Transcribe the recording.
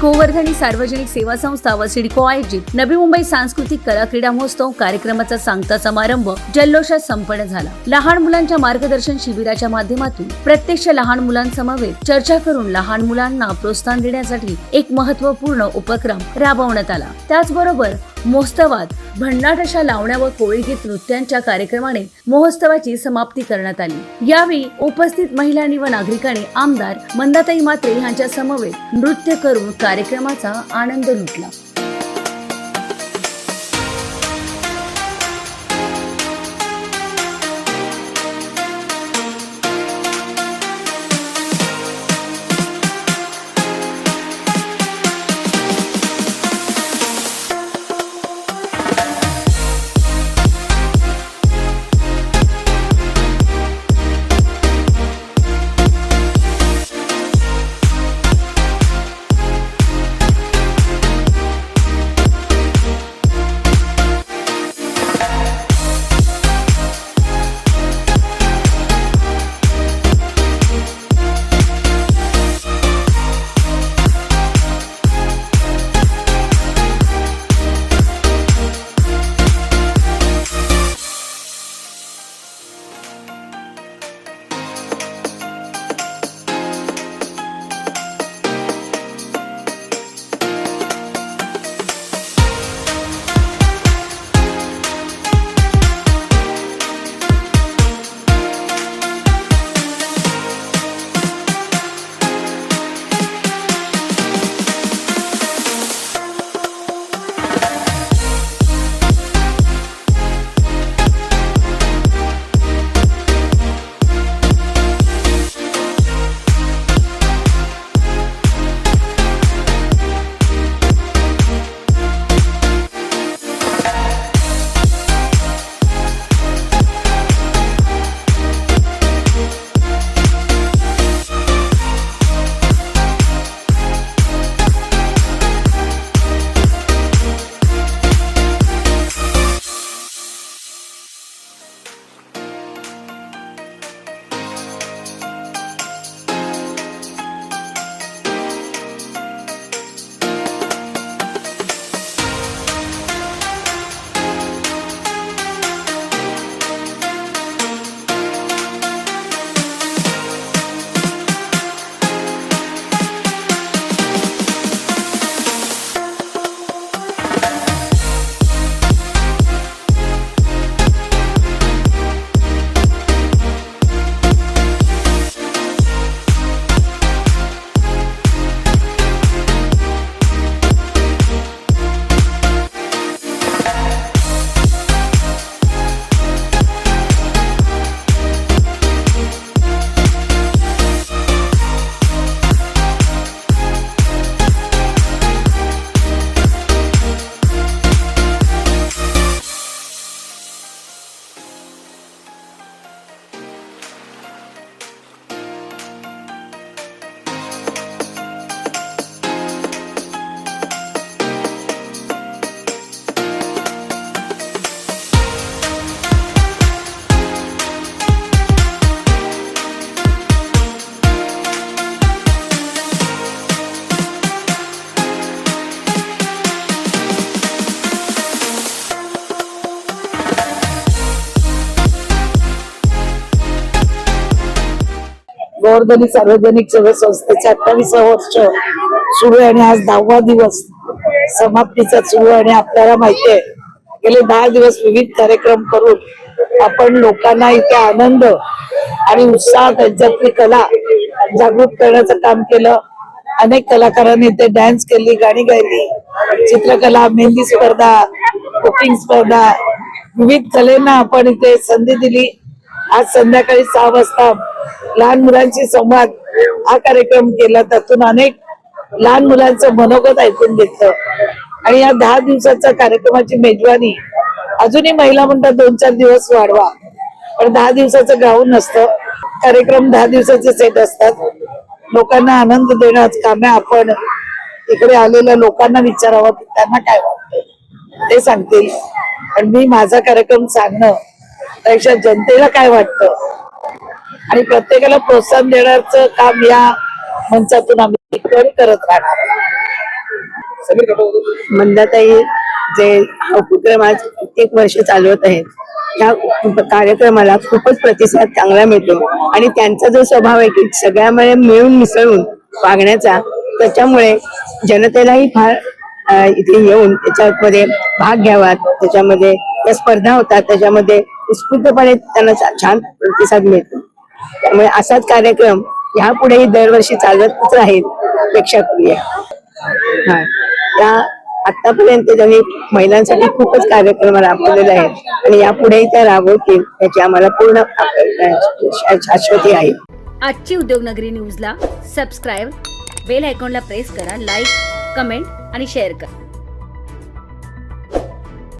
श्री गोवर्धनी सार्वजनिक सेवा संस्था व सिडको आयोजित नवी मुंबई सांस्कृतिक कला क्रीडा महोत्सव कार्यक्रमाचा सांगता समारंभ जल्लोषात संपन्न झाला. लहान मुलांच्या मार्गदर्शन शिबिराच्या माध्यमातून प्रत्यक्ष लहान मुलांसमवेत चर्चा करून लहान मुलांना प्रोत्साहन देण्यासाठी एक महत्त्वपूर्ण उपक्रम राबवण्यात आला. त्याचबरोबर महोत्सवात भन्नाट अशा लावण्या व कोळीगीत नृत्यांच्या कार्यक्रमाने महोत्सवाची समाप्ती करण्यात आली. यावेळी उपस्थित महिलांनी व नागरिकांनी आमदार मंदाताई मात्रे यांच्या समवेत नृत्य करून कार्यक्रमाचा आनंद लुटला. गोवर्धनी सार्वजनिक सेवा संस्थेचे अठ्ठावीसा वर्ष सुरू आहे आणि आज दहावा दिवस समाप्तीचा सुरू आणि आपल्याला माहिती आहे गेले दहा दिवस विविध कार्यक्रम करून आपण लोकांना इथे आनंद आणि उत्साह त्यांच्यातली कला जागृत करण्याचं काम केलं. अनेक कलाकारांनी इथे डान्स केली गाणी गायली चित्रकला मेहंदी स्पर्धा कुकिंग स्पर्धा विविध कलेंना आपण इथे संधी दिली. आज संध्याकाळी सहा वाजता लहान मुलांशी संवाद हा कार्यक्रम केला. त्यातून अनेक लहान मुलांचं मनोगत ऐकून घेतलं. आणि या दहा दिवसाच्या कार्यक्रमाची मेजवानी अजूनही महिला म्हणतात दोन चार दिवस वाढवा. पण दहा दिवसाचं गाऊन नसतं. कार्यक्रम दहा दिवसाचे सेट असतात. लोकांना आनंद देण्याच काम आहे आपण इकडे आलेल्या लोकांना विचारावं की त्यांना काय वाटतं? ते सांगतील. आणि मी माझा कार्यक्रम सांगणं त्यापेक्षा जनतेला काय वाटतं? आणि प्रत्येकाला प्रोत्साहन देण्याचं काम या मंचातून आम्ही करत राहणार? मंदाताई जे हा उपक्रम आज कित्येक वर्ष चालवत आहेत ह्या कार्यक्रमाला खूपच प्रतिसाद चांगला मिळतो. आणि त्यांचा जो स्वभाव आहे की सगळ्यामुळे मिळून मिसळून वागण्याचा त्याच्यामुळे जनतेलाही फार इथे येऊन त्याच्यामध्ये भाग घ्यावा त्याच्यामध्ये त्या स्पर्धा होतात त्याच्यामध्ये उत्स्फूर्तपणे त्यांना छान प्रतिसाद मिळतो. त्यामुळे असाच कार्यक्रम ह्यापुढेही दरवर्षी चालतच राहील अपेक्षा करूया हा. त्या आतापर्यंत त्यांनी महिलांसाठी खूपच कार्यक्रम राबवलेले आहेत आणि यापुढेही त्या राबवतील याची आम्हाला पूर्ण शाश्वती आहे. आजची उद्योगनगरी न्यूजला सबस्क्राईब बेल आयकॉनला प्रेस करा लाईक कमेंट आणि शेअर करा.